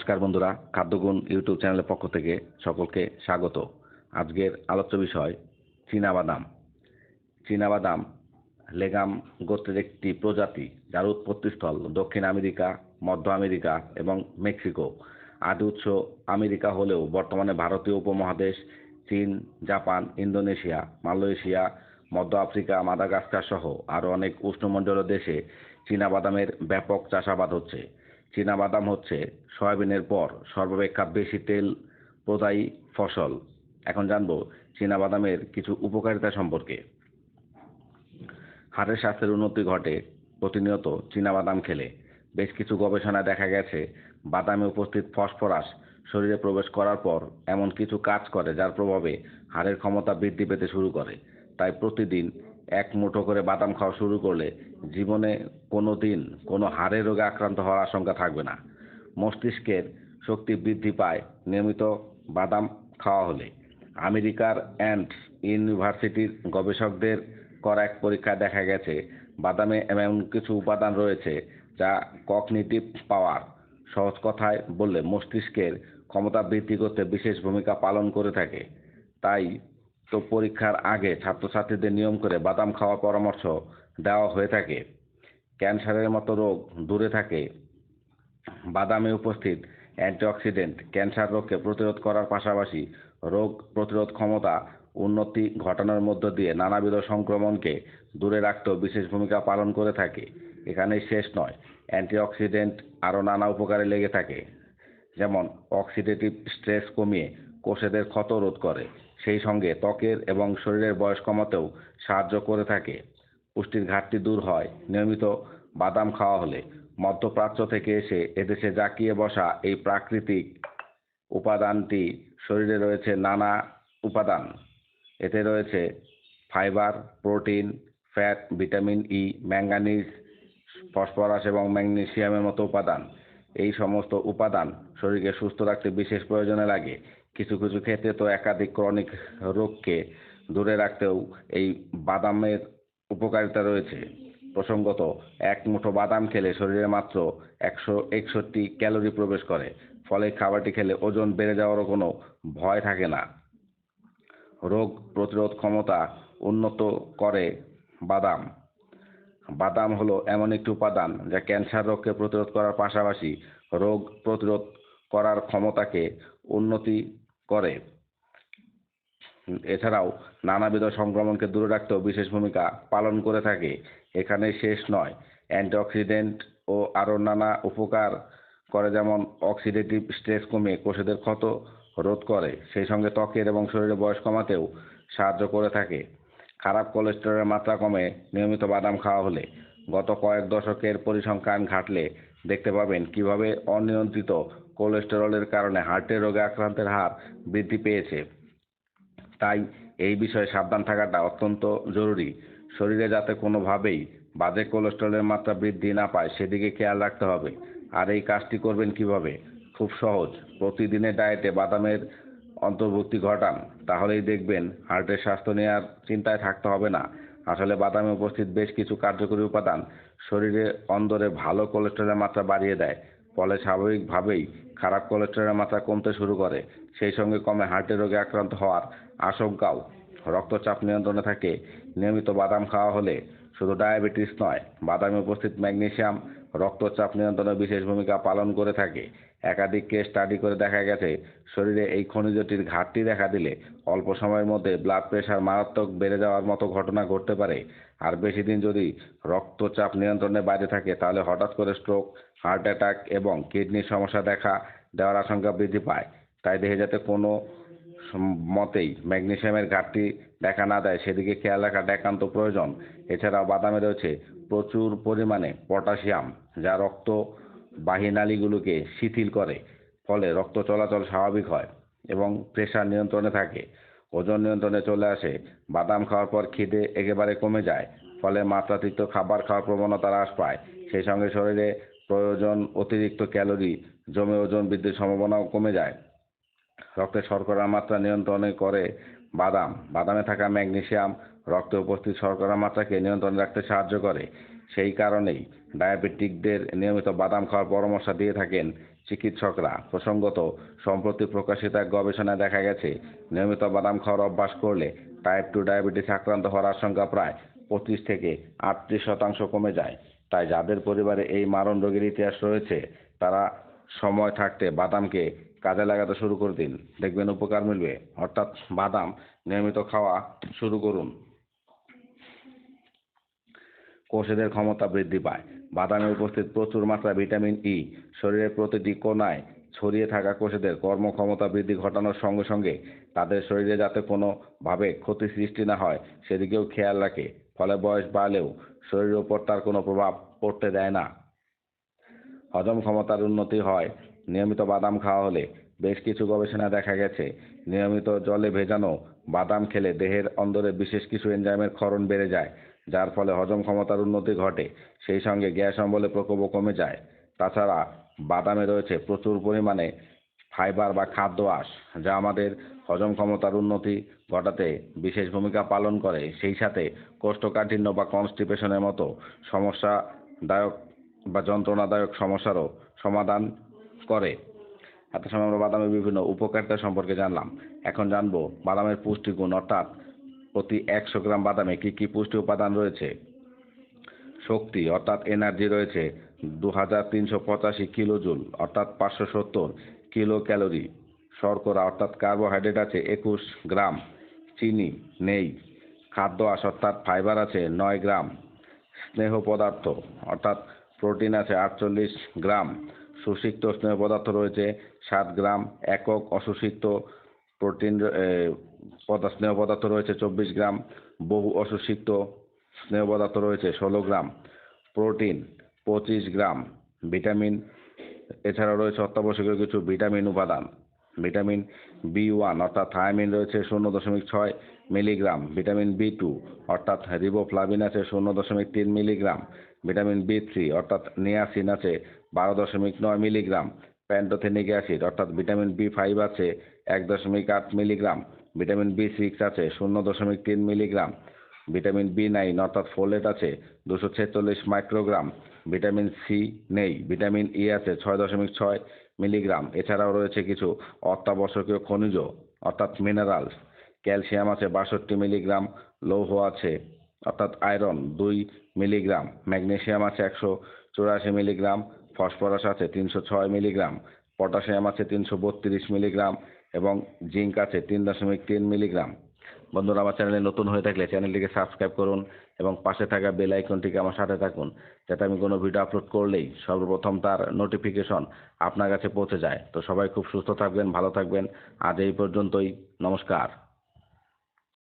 নমস্কার বন্ধুরা, খাদ্যগুণ ইউটিউব চ্যানেলের পক্ষ থেকে সকলকে স্বাগত। আজকের আলোচ্য বিষয়, চীনাবাদাম। চীনাবাদাম, লেগাম গোত্রের একটি প্রজাতি যার উৎপত্তিস্থল দক্ষিণ আমেরিকা, মধ্য আমেরিকা এবং মেক্সিকো। আদি উৎস আমেরিকা হলেও বর্তমানে ভারতীয় উপমহাদেশ, চীন, জাপান, ইন্দোনেশিয়া, মালয়েশিয়া, মধ্য আফ্রিকা, মাদাগাস্কার সহ আরও অনেক উষ্ণমণ্ডলীয় দেশে চীনাবাদামের ব্যাপক চাষাবাদ হচ্ছে। চীনাবাদাম হচ্ছে সয়াবিনের পর সর্বাপেক্ষা বেশি তেল প্রদায়ী ফসল। এখন জানব চীনাবাদামের কিছু উপকারিতা সম্পর্কে। হাড়ের স্বাস্থ্যের উন্নতি ঘটে প্রতিনিয়ত চীনাবাদাম খেলে। বেশ কিছু গবেষণায় দেখা গেছে, বাদামে উপস্থিত ফসফরাস শরীরে প্রবেশ করার পর এমন কিছু কাজ করে যার প্রভাবে হাড়ের ক্ষমতা বৃদ্ধি পেতে শুরু করে। তাই প্রতিদিন এক মুঠো করে বাদাম খাওয়া শুরু করলে জীবনে কোনো দিন কোনো হাড়ের রোগে আক্রান্ত হওয়ার আশঙ্কা থাকবে না। মস্তিষ্কের শক্তি বৃদ্ধি পায় নিয়মিত বাদাম খাওয়া হলে। আমেরিকার অ্যান্ড ইউনিভার্সিটির গবেষকদের করা এক পরীক্ষায় দেখা গেছে, বাদামে এমন কিছু উপাদান রয়েছে যা কগনিটিভ পাওয়ার। সহজ কথায় বললে, মস্তিষ্কের ক্ষমতা বৃদ্ধি করতে বিশেষ ভূমিকা পালন করে থাকে। তাই তো পরীক্ষার আগে ছাত্রছাত্রীদের নিয়ম করে বাদাম খাওয়ার পরামর্শ দেওয়া হয়ে থাকে। ক্যান্সারের মতো রোগ দূরে থাকে। বাদামে উপস্থিত অ্যান্টিঅক্সিডেন্ট ক্যান্সার রোগকে প্রতিরোধ করার পাশাপাশি রোগ প্রতিরোধ ক্ষমতা উন্নতি ঘটানোর মধ্য দিয়ে নানাবিধ সংক্রমণকে দূরে রাখতেও বিশেষ ভূমিকা পালন করে থাকে। এখানেই শেষ নয়, অ্যান্টিঅক্সিডেন্ট আরও নানা উপকারে লেগে থাকে। যেমন, অক্সিডেটিভ স্ট্রেস কমিয়ে কোষেদের ক্ষত রোধ করে। সেই সঙ্গে ত্বকের এবং শরীরের বয়স কমাতেও সাহায্য করে থাকে। পুষ্টির ঘাটতি দূর হয়। নিয়মিত বাদাম খাওয়া হলে মধ্যপ্রাচ্য থেকে এসে এদেশে জাঁকিয়ে বসা এই প্রাকৃতিক উপাদানটি শরীরে রয়েছে নানা উপাদান। এতে রয়েছে fibre, protein, fat, vitamin E, manganese, phosphorus এবং ম্যাগনেসিয়ামের মতো উপাদান। এই সমস্ত উপাদান শরীরকে সুস্থ রাখতে বিশেষ প্রয়োজনে লাগে। কিছু কিছু ক্ষেত্রে তো একাধিক ক্রনিক রোগকে দূরে রাখতেও এই বাদামের উপকারিতা রয়েছে। প্রসঙ্গত, এক মুঠো বাদাম খেলে শরীরে মাত্র একশো একষট্টি ক্যালোরি প্রবেশ করে, ফলে খাবারটি খেলে ওজন বেড়ে যাওয়ারও কোনো ভয় থাকে না। রোগ প্রতিরোধ ক্ষমতা উন্নত করে বাদাম। বাদাম হলো এমন একটি উপাদান যা ক্যান্সার রোগকে প্রতিরোধ করার পাশাপাশি রোগ প্রতিরোধ করার ক্ষমতাকে উন্নতি করে। এছাড়াও নানাবিধ সংক্রমণকে দূরে রাখতেও বিশেষ ভূমিকা পালন করে থাকে। এখানে শেষ নয়। অ্যান্টিঅক্সিডেন্ট ও আরও নানা উপকার করে, যেমন অক্সিডেটিভ স্ট্রেস কমিয়ে কোষেদের ক্ষত রোধ করে, সেই সঙ্গে ত্বকের এবং শরীরের বয়স কমাতেও সাহায্য করে থাকে। খারাপ কোলেস্টেরলের মাত্রা কমে নিয়মিত বাদাম খাওয়া হলে। গত কয়েক দশকের পরিসংখ্যান ঘাটলে দেখতে পাবেন কীভাবে অনিয়ন্ত্রিত কোলেস্টেরলের কারণে হার্টের রোগে আক্রান্তের হার বৃদ্ধি পেয়েছে। তাই এই বিষয়ে সাবধান থাকাটা অত্যন্ত জরুরি। শরীরে যাতে কোনোভাবেই বাজে কোলেস্ট্রলের মাত্রা বৃদ্ধি না পায়, সেদিকে খেয়াল রাখতে হবে। আর এই কাজটি করবেন কীভাবে? খুব সহজ। প্রতিদিনের ডায়েটে বাদামের অন্তর্ভুক্তি ঘটান, তাহলেই দেখবেন হার্টের স্বাস্থ্য নিয়ে আর চিন্তায় থাকতে হবে না। আসলে বাদামে উপস্থিত বেশ কিছু কার্যকরী উপাদান শরীরে অন্দরে ভালো কোলেস্ট্রলের মাত্রা বাড়িয়ে দেয়। ফলে স্বাভাবিকভাবেই খারাপ কোলেস্টেরলের মাত্রা কমতে শুরু করে। সেই সঙ্গে কমে হার্টের রোগে আক্রান্ত হওয়ার আশঙ্কাও রক্তচাপ নিয়ন্ত্রণে থাকে। নিয়মিত বাদাম খাওয়া হলে শুধু ডায়াবেটিস নয়, বাদামে উপস্থিত ম্যাগনেসিয়াম রক্তচাপ নিয়ন্ত্রণে বিশেষ ভূমিকা পালন করে থাকে। একাধিক কেস স্টাডি করে দেখা গেছে, শরীরে এই খনিজটির ঘাটতি দেখা দিলে অল্প সময়ের মধ্যে ব্লাড প্রেশার মারাত্মক বেড়ে যাওয়ার মতো ঘটনা ঘটতে পারে। আর বেশি দিন যদি রক্তচাপ নিয়ন্ত্রণের বাইরে থাকে, তাহলে হঠাৎ করে স্ট্রোক হার্ট অ্যাটাক এবং কিডনির সমস্যা দেখা দেওয়ার আশঙ্কা বৃদ্ধি পায়। তাই দেহে যাতে কোনো মতেই ম্যাগনেসিয়ামের ঘাটতি দেখা না দেয়, সেদিকে খেয়াল রাখাটা একান্ত প্রয়োজন। এছাড়াও বাদামে রয়েছে প্রচুর পরিমাণে পটাশিয়াম, যা রক্ত বাহিনালীগুলোকে শিথিল করে, ফলে রক্ত চলাচল স্বাভাবিক হয় এবং প্রেশার নিয়ন্ত্রণে থাকে। ওজন নিয়ন্ত্রণে চলে আসে, বাদাম খাওয়ার পর খিদে একেবারে কমে যায়, ফলে মাত্রাতিরিক্ত খাবার খাওয়ার প্রবণতা হ্রাস পায়। সেই সঙ্গে শরীরে প্রয়োজন অতিরিক্ত ক্যালোরি, জমে ওজন বৃদ্ধির সম্ভাবনাও কমে যায়। রক্তে শর্করার মাত্রা নিয়ন্ত্রণে করে বাদাম। বাদামে থাকা ম্যাগনেসিয়াম রক্তে উপস্থিত শর্করার মাত্রাকে নিয়ন্ত্রণে রাখতে সাহায্য করে। সেই কারণেই ডায়াবেটিকদের নিয়মিত বাদাম খাওয়ার পরামর্শ দিয়ে থাকেন চিকিৎসকরা। প্রসঙ্গত, সম্প্রতি প্রকাশিত এক গবেষণায় দেখা গেছে, নিয়মিত বাদাম খাওয়ার অভ্যাস করলে টাইপ টু ডায়াবেটিস আক্রান্ত হওয়ার আশঙ্কা প্রায় পঁচিশ থেকে আটত্রিশ শতাংশ কমে যায়। তাই যাদের পরিবারে এই মারণ রোগের ইতিহাস রয়েছে, তারা সময় থাকতে বাদামকে কাজে লাগাতে শুরু করে দিন। দেখবেন উপকার মিলবে। অর্থাৎ বাদাম নিয়মিত খাওয়া শুরু করুন। কোষেদের ক্ষমতা বৃদ্ধি পায়। বাদামে উপস্থিত প্রচুর মাত্রা ভিটামিন ই শরীরের প্রতিটি কোণায় ছড়িয়ে থাকা কোষেদের কর্মক্ষমতা বৃদ্ধি ঘটানোর সঙ্গে সঙ্গে তাদের শরীরে যাতে কোনোভাবে ক্ষতি সৃষ্টি না হয়, সেদিকেও খেয়াল রাখে। ফলে বয়স বাড়লেও শরীরের উপর তার কোনো প্রভাব পড়তে দেয় না। হজম ক্ষমতার উন্নতি হয়। নিয়মিত বাদাম খাওয়া হলে বেশ কিছু গবেষণায় দেখা গেছে। নিয়মিত জলে ভেজানো বাদাম খেলে দেহের অন্দরে বিশেষ কিছু এনজাইমের ক্ষরণ বেড়ে যায়, যার ফলে হজম ক্ষমতার উন্নতি ঘটে। সেই সঙ্গে গ্যাস অম্বলে প্রকোপও কমে যায়। তাছাড়া বাদামে রয়েছে প্রচুর পরিমাণে ফাইবার বা খাদ্য আঁশ, যা আমাদের হজম ক্ষমতার উন্নতি ঘটাতে বিশেষ ভূমিকা পালন করে। সেই সাথে কোষ্ঠকাঠিন্য বা কনস্টিপেশনের মতো সমস্যাদায়ক বা যন্ত্রণাদায়ক সমস্যারও সমাধান করে। এত সময় আমরা বাদামের বিভিন্ন উপকারিতা সম্পর্কে জানলাম। এখন জানব বাদামের পুষ্টিগুণ, অর্থাৎ প্রতি একশো গ্রাম বাদামে কী কী পুষ্টি উপাদান রয়েছে? শক্তি, অর্থাৎ এনার্জি রয়েছে দু হাজার তিনশো পঁচাশি কিলো জুল অর্থাৎ পাঁচশো সত্তর কিলো ক্যালোরি শর্করা, অর্থাৎ কার্বোহাইড্রেট আছে একুশ গ্রাম। চিনি নেই। খাদ্য আস অর্থাৎ ফাইবার আছে নয় গ্রাম। স্নেহ পদার্থ, অর্থাৎ প্রোটিন আছে আটচল্লিশ গ্রাম। সুষিক্ত স্নেহ পদার্থ রয়েছে, সাত গ্রাম একক অসুষিক্ত প্রোটিন স্নেহ পদার্থ রয়েছে চব্বিশ গ্রাম, বহু অসুষিক্ত স্নেহ পদার্থ রয়েছে ষোলো গ্রাম, প্রোটিন পঁচিশ গ্রাম, ভিটামিন এছাড়া রয়েছে অত্যাবশ্যকীয় কিছু ভিটামিন উপাদান, ভিটামিন বি ওয়ান অর্থাৎ থায়ামিন রয়েছে শূন্য দশমিক ছয় মিলিগ্রাম, ভিটামিন বি টু অর্থাৎ রিবোফ্লাভিন আছে শূন্য দশমিক তিন মিলিগ্রাম, ভিটামিন বি থ্রি অর্থাৎ নিয়াসিন আছে বারো দশমিক নয় মিলিগ্রাম প্যান্টোথেনিক অ্যাসিড, অর্থাৎ ভিটামিন বি ফাইভ আছে এক দশমিক আট মিলিগ্রাম, ভিটামিন বি সিক্স আছে শূন্য দশমিক তিন মিলিগ্রাম, ভিটামিন বি নাইন, অর্থাৎ ফোলেট আছে দুশো ছেচল্লিশ মাইক্রোগ্রাম, ভিটামিন সি নেই, ভিটামিন ই আছে ছয় দশমিক ছয় মিলিগ্রাম, এছাড়াও রয়েছে কিছু অত্যাবশ্যকীয় খনিজ, অর্থাৎ মিনারেলস ক্যালসিয়াম আছে বাষট্টি মিলিগ্রাম, লৌহ আছে, অর্থাৎ আয়রন দুই মিলিগ্রাম ম্যাগনেশিয়াম আছে একশো চুরাশি মিলিগ্রাম ফসফরাস আছে তিনশো ছয় মিলিগ্রাম, পটাশিয়াম আছে তিনশো বত্রিশ মিলিগ্রাম এবং জিঙ্ক আছে তিন দশমিক তিন মিলিগ্রাম। বন্ধুরা, আমার চ্যানেলে নতুন হয়ে থাকলে চ্যানেলটিকে সাবস্ক্রাইব করুন এবং পাশে থাকা বেল আইকনটিকে আমার সাথে থাকুন, যাতে আমি কোনো ভিডিও আপলোড করলেই সর্বপ্রথম তার নোটিফিকেশন আপনার কাছে পৌঁছে যায়। তো সবাই খুব সুস্থ থাকবেন, ভালো থাকবেন। আজ এই পর্যন্তই, নমস্কার।